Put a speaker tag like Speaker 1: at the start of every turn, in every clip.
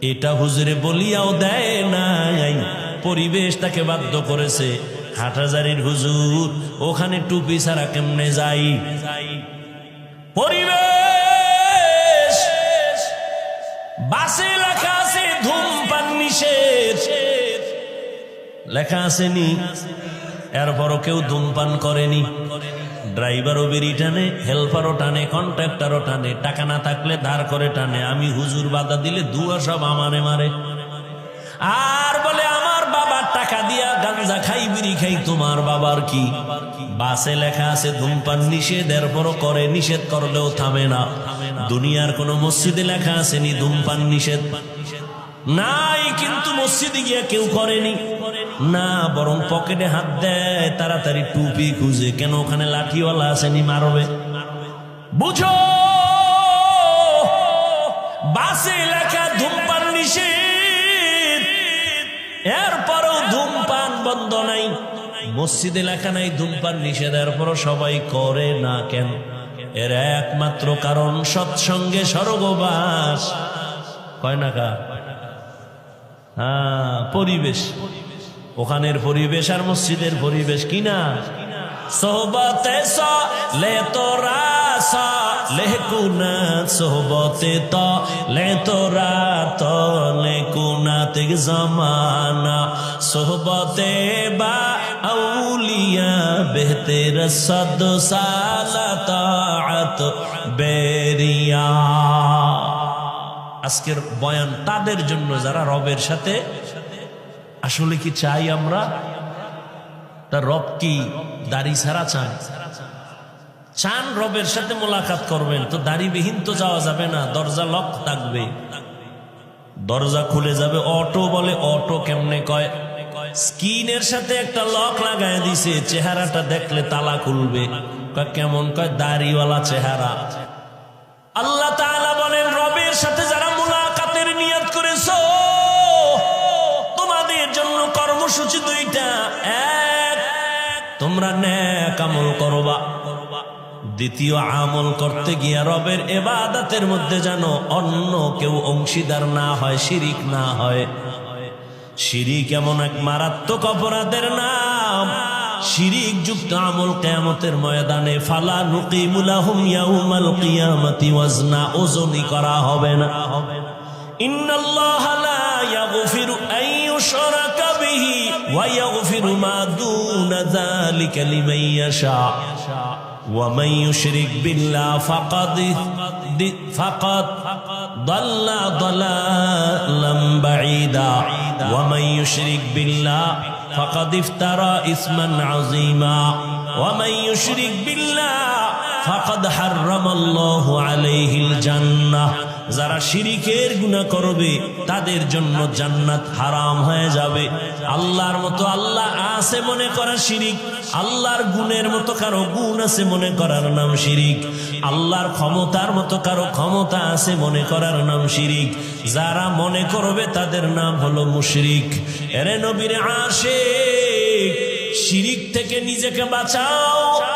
Speaker 1: এটা হুজুরে বলিয়াও দেয় নাই। পরিবেশ তাকে বাধ্য করেছে। হাটাজারির হুজুর, ওখানে টুপি ছাড়া কেমনে যাই? পরিবেশ! বাসে লেখা আছে, ধূমপান নিষেধ। লেখা আসেনি এরপরও কেউ ধূমপান করেনি। ড্রাইভারও বেরি টানে, হেল্পারও টানে, কন্ট্রাক্টারও টানে, টাকা না থাকলে ধার করে টানে। আমি হুজুর বাধা দিলে দুয়া সব আমারে মারে। আর বলে, আমার বাবার টাকা দিয়া গাঞ্জা খাই, বিড়ি খাই, তোমার বাবার কি? বাসে লেখা আছে, ধূমপান নিষেধ, এরপরও করে, নিষেধ করলেও থামে না। দুনিয়ার কোন মসজিদে লেখা আসেনি ধূমপান নিষেধ। নাই, কিন্তু মসজিদে গিয়া কেউ করেনি। না, বরং পকেটে হাত দেয়, তাড়াতাড়ি টুপি খুঁজে। কেন ওখানে লাঠিওয়ালা আসেনি মারবে? বুঝো! বাসে লেখা ধূমপান নিষেধ। এরপরও ধূমপান বন্ধ নাই। মসজিদে লেখা নাই ধূমপান নিষেধ, এরপরও সবাই করে না কেন? এর একমাত্র কারণ সৎসঙ্গে স্বর্গবাস। কয় না কা হ্যাঁ পরিবেশ। ওখানের পরিবেশ আর মসজিদের পরিবেশ কিনা সোহবতে লে তোরা লেকুনা সোহবতে ত লে তোরা ত লেকুনা তেগ জমানা। সোহবতে বা আউলিয়া বেহতের সদ সালাত বেরিয়া। আজকের বয়ান তাদের জন্য যারা রবের সাথে আসলে কি চাই আমরা? তার রব কি দাড়ি ছাড়া চান চান রবের সাথে মোলাকাত করবেন, তো দাড়িবিহীন তো যাওয়া যাবে না, দরজা লক থাকবে। দরজা খুলে যাবে, অটো বলে, অটো কেমনে কয়? স্কিনের সাথে একটা লক লাগায় দিছে, চেহারাটা দেখলে তালা খুলবে। কেমন কয়? দাড়িওয়ালা চেহারা। আল্লাহ বলেন, রবের সাথে যারা কর্মসূচি দুইটা, এক, তোমরা ন্যাক আমল করবা। দ্বিতীয় আমল করতে গিয়া রবের এবাদাতের মধ্যে যেন অন্য কেউ অংশীদার না হয়, শিরিক না হয়। শিরিক এমন এক মারাত্মক অপরাধের নাম। শিরিক যুক্ত আমল কেয়ামতের ময়দানে, ফালা নুকিমুলাহুম ইয়াউমাল কিয়ামাতি ওয়াজনা, ওজনই করা হবে না। ইন্নাল্লাহা লা ইয়াগফিরু به ويغفر ما دون ذلك لمن يشاء. ومن يشرك بالله فقد فقد ضل ضلالا بعيدا. ومن يشرك بالله فقد افترى اثما عظيما. ومن يشرك بالله فقد حرم الله عليه الجنة. যারা শিরিকের গুণা করবে, তাদের জন্য জান্নাত হারাম হয়ে যাবে। আল্লাহর মতো আল্লাহ আছে মনে করা শিরিক, আল্লাহর গুণের মতো কারও গুণ আছে মনে করার নাম শিরিক। আল্লাহর ক্ষমতার মতো কারও ক্ষমতা আছে মনে করার নাম শিরিক। যারা মনে করবে, তাদের নাম হলো মুশরিক। এরে নবীর আসে শিরিক থেকে নিজেকে বাঁচাও।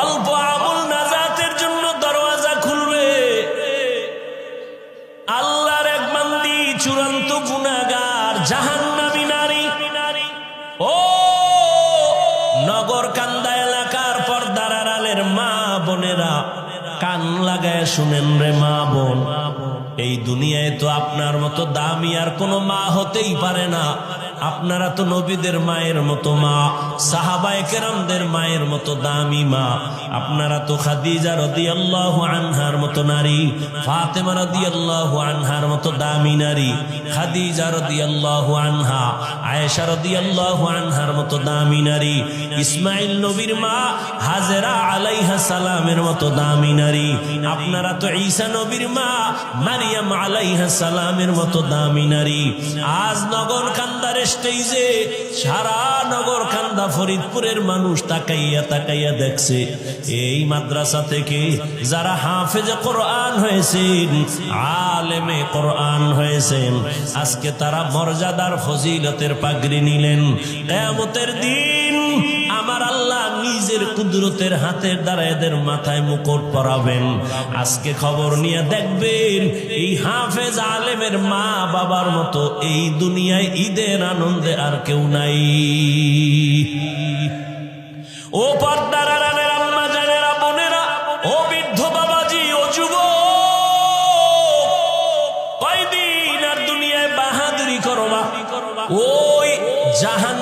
Speaker 1: অল্প আমল নাজাতের জন্য দরওয়াজা খুলবে। আল্লাহর এক বান্দি চূড়ান্ত গুনাগার জাহান্নামী নারী। ও নগর কান্দা এলাকার পর্দার আড়ালের মা বোনেরা, কান লাগায় শুনেন রে মা বোন। এই দুনিয়ায় তো আপনার মতো দামি আর কোনো মা হতেই পারে না। আপনারা তো নবীদের মায়ের মতো মা সাহাবায়ে কেরামদের মায়ের মতো দামি মা। আপনারা তো খাদিজা রদি আল্লাহ আনহার মতো নারী, ফাতেমা রাদিয়াল্লাহু আনহার মতো দামি নারী, খাদিজা রাদিয়াল্লাহু আনহা, আয়েশা রাদিয়াল্লাহু আনহার মতো দামি নারী ইসমাইল নবীর মা হাজেরা আলাইহা সালামের মতো দামি নারী। আপনারা তো ঈসা নবীর মা মারিয়াম আলাইহা সালামের মতো দামি নারী। আজ নগর কান্দার সারা নগর খান্দা ফরিদপুরের মানুষ তাকাইয়া তাকাইয়া দেখছে। এই মাদ্রাসা থেকে যারা হাফেজে কোরআন হয়েছেন, আলেমে কোরআন হয়েছেন, আজকে তারা মর্যাদার ফজিলতের পাগড়ি নিলেন। কেয়ামতের দিন আমার আল্লাহ নিজের কুদরতের হাতের দ্বারা এদের মাথায় মুকুট পরাবেন। আজকে খবর নিয়ে দেখবেন, এই হাফেজ আলেমের মা বাবার মতো এই দুনিয়ায় ঈদের আনন্দে আর কেউ নাই। ও পর্দার বান্দি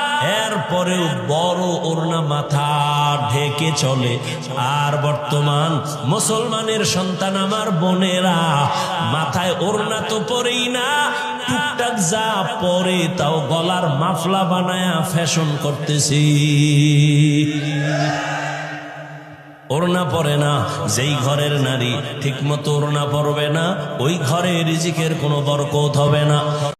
Speaker 1: এরপরেও বড় ওড়না মাথা ঢেকে চলে। আর বর্তমান মুসলমানের সন্তান আমার বোনেরা, মাথায় ওড়না তো পরেই না, টুকটাক যা পরে তাও গলার মাফলা বানায়া ফ্যাশন করতেছি। ওড়না পরে না, যেই ঘরের নারী ঠিক মতো ওড়না পরবে না, ওই ঘরে রিজিকের কোনো বরকত হবে না।